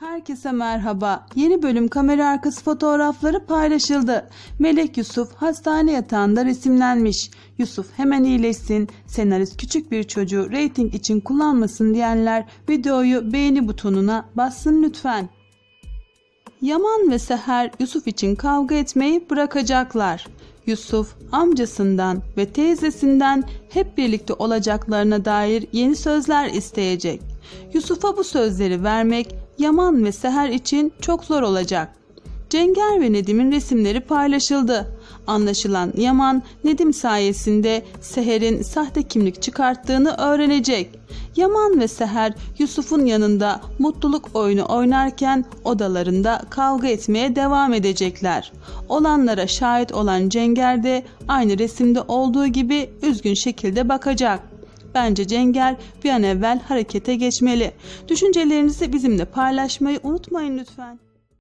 Herkese merhaba. Yeni bölüm kamera arkası fotoğrafları paylaşıldı. Melek Yusuf hastane yatağında resimlenmiş. Yusuf hemen iyileşsin. Senarist küçük bir çocuğu reyting için kullanmasın diyenler videoyu beğeni butonuna bassın lütfen. Yaman ve Seher Yusuf için kavga etmeyi bırakacaklar. Yusuf amcasından ve teyzesinden hep birlikte olacaklarına dair yeni sözler isteyecek. Yusuf'a bu sözleri vermek Yaman ve Seher için çok zor olacak. Cenger ve Nedim'in resimleri paylaşıldı. Anlaşılan Yaman Nedim sayesinde Seher'in sahte kimlik çıkarttığını öğrenecek. Yaman ve Seher Yusuf'un yanında mutluluk oyunu oynarken odalarında kavga etmeye devam edecekler. Olanlara şahit olan Cenger de aynı resimde olduğu gibi üzgün şekilde bakacak. Bence Cenger bir an evvel harekete geçmeli. Düşüncelerinizi bizimle paylaşmayı unutmayın lütfen.